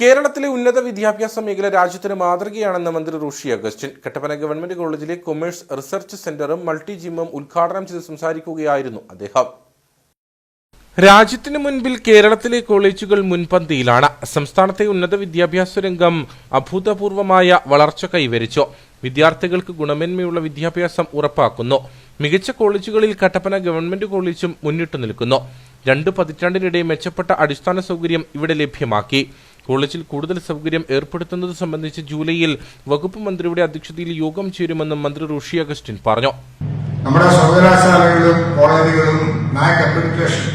കേരളത്തിലെ ഉന്നത വിദ്യാഭ്യാസ മേഖല രാജ്യത്തിന് മാതൃകയാണെന്ന് മന്ത്രി റൂഷി അഗസ്റ്റിൻ. കട്ടപ്പന ഗവൺമെന്റ് കോളേജിലെ കൊമേഴ്സ് റിസർച്ച് സെന്ററും മൾട്ടി ജിമ്മും ഉദ്ഘാടനം ചെയ്ത് സംസാരിക്കുകയായിരുന്നു അദ്ദേഹം. രാജ്യത്തിന് മുൻപിൽ കേരളത്തിലെ കോളേജുകൾ മുൻപന്തിയിലാണ്. സംസ്ഥാനത്തെ ഉന്നത വിദ്യാഭ്യാസ രംഗം അഭൂതപൂർവമായ വളർച്ച കൈവരിച്ചു. വിദ്യാർത്ഥികൾക്ക് ഗുണമേന്മയുള്ള വിദ്യാഭ്യാസം ഉറപ്പാക്കുന്നു. മികച്ച കോളേജുകളിൽ കട്ടപ്പന ഗവൺമെന്റ് കോളേജും മുന്നിട്ടു നിൽക്കുന്നു. രണ്ട് പതിറ്റാണ്ടിനിടെ മെച്ചപ്പെട്ട അടിസ്ഥാന സൗകര്യം ഇവിടെ ലഭ്യമാക്കി. കോളേജിൽ കൂടുതൽ സൗകര്യം ഏർപ്പെടുത്തുന്നത് സംബന്ധിച്ച് ജൂലൈയിൽ വകുപ്പ് മന്ത്രിയുടെ അധ്യക്ഷതയിൽ യോഗം ചേരുമെന്നും മന്ത്രി റുഷി അഗസ്റ്റിൻ പറഞ്ഞു. നമ്മുടെ സർവകലാശാലകളിലും കോളേജുകളിലും നാക് അക്രഡിറ്റേഷൻ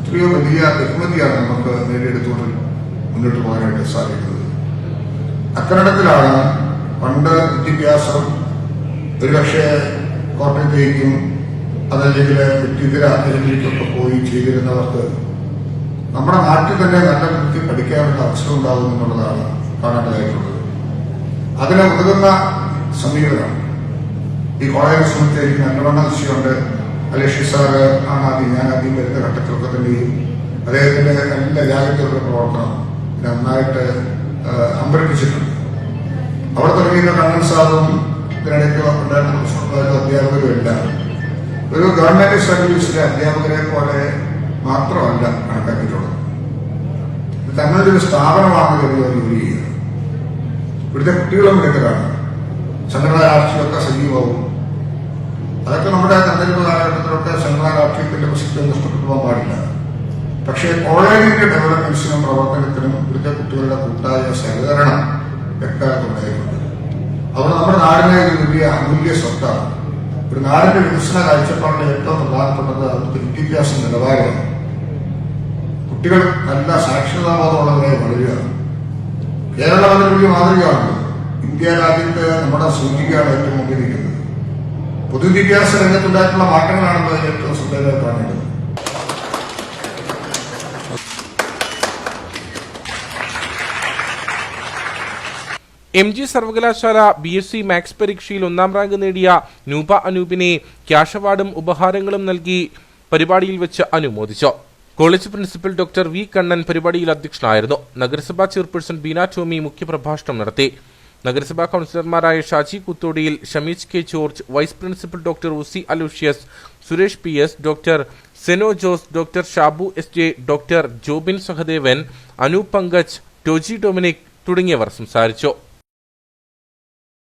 എത്രയോ വലിയ ബഹുമതിയാണ് നമുക്ക് നേടിയെടുത്തുകൊണ്ട് മുന്നോട്ട് പോകാനായിട്ട് സാധിക്കുന്നത്. അത്തരത്തിലാണ് പണ്ട് വിദ്യാഭ്യാസം ഒരുപക്ഷെ കോട്ടയത്തേക്കും അതല്ലെങ്കിൽ മറ്റിതര അതിലേക്കൊക്കെ പോയി ചെയ്തിരുന്നവർക്ക് നമ്മുടെ നാട്ടിൽ തന്നെ നല്ല വൃത്തി പഠിക്കാനുള്ള അവസരം ഉണ്ടാകും എന്നുള്ളതാണ് കാണേണ്ടതായിട്ടുള്ളത് അതിന് ഉതകുന്ന സമീപനം ഈ കോളേജ് സംബന്ധിച്ച് എനിക്ക് നല്ലവണ്ണം വിഷയമുണ്ട് അലക്ഷി സാറ് ആണ് ആദ്യം ഞാൻ ആദ്യം വരുന്ന ഘട്ടത്തിലൊക്കെ തന്നെയും അദ്ദേഹത്തിന്റെ നല്ല ജാഗ്രതയുള്ള പ്രവർത്തനം നന്നായിട്ട് അമ്പരപ്പിച്ചിട്ടുണ്ട്. അവിടെ തുടങ്ങിയ കണ്ണൻ സാറും ഇതിനിടയ്ക്ക് ഉണ്ടായിരുന്ന പ്രശ്നമുള്ള അധ്യാപകരും എല്ലാം ഒരു ഗവൺമെന്റ് സർവീസിലെ അധ്യാപകരെ പോലെ മാത്രമല്ല കണക്കാക്കിയിട്ടുള്ളത്. തങ്ങളുടെ ഒരു സ്ഥാപനമാണ് കരുതി ജോലി ചെയ്യുന്നത് ഇവിടുത്തെ കുട്ടികളും മിടുക്കരാണ് സംഘടനാ രാഷ്ട്രീയമൊക്കെ സജീവമാവും. അതൊക്കെ നമ്മുടെ തെരഞ്ഞെടുപ്പ് കാലഘട്ടത്തിലൊക്കെ സംഘടനാ രാഷ്ട്രീയത്തിന്റെ പ്രസക്തി നഷ്ടപ്പെട്ടു പോകാൻ പാടില്ല. പക്ഷേ കോളേജിന്റെ ഡെവലപ്മെന്റ്സിനും പ്രവർത്തനത്തിനും ഇവിടുത്തെ കുട്ടികളുടെ കൂട്ടായ സഹകരണം എക്കാലത്തും അവിടെ നമ്മുടെ നാടിനെ ഒരു വലിയ അമൂല്യ സ്വത്താണ്. ഒരു നാടിന്റെ വികസന കാഴ്ചപ്പാടിന്റെ ഏറ്റവും പ്രധാനപ്പെട്ടത് അവിടുത്തെ വിദ്യാഭ്യാസ നിലവാരമാണ്. കുട്ടികൾ നല്ല സാക്ഷരതാബോധമുള്ളവരെ വളരുക. കേരളം അതിന് മാതൃകയാണ്. ഇന്ത്യ രാജ്യത്ത് നമ്മുടെ സൂചികയാണ് ഏറ്റവും മുമ്പിൽ നിൽക്കുന്നത്. പൊതുവിദ്യാഭ്യാസ രംഗത്തുണ്ടായിട്ടുള്ള മാറ്റങ്ങളാണെന്ന് ഏറ്റവും ശ്രദ്ധേയമായി കാണേണ്ടത് എം ജി സർവകലാശാല ബി എസ് സി മാത്സ് പരീക്ഷയിൽ ഒന്നാം റാങ്ക് നേടിയ നൂപ അനൂപിനെ ക്യാഷ് അവാർഡും ഉപഹാരങ്ങളും നൽകി പരിപാടിയിൽ വെച്ച് അനുമോദിച്ചു. College principal doctor V Kannan പരിപാടിയിൽ അധ്യക്ഷനായിരുന്നു. നഗരസഭാ ചെയർപേഴ്സൺ ബീന ടോമി മുഖ്യപ്രഭാഷണം നടത്തി. നഗരസഭാ കൗൺസിലർമാരായ Shaji കുത്തോടിയിൽ Shameej K George vice principal doctor Usi Aloysius Suresh P S doctor Seno Jose doctor Shabu S J doctor Jobin Sahadevan Anoop Pankaj Toji Dominic തുടങ്ങിയവർ സംസാരിച്ചു.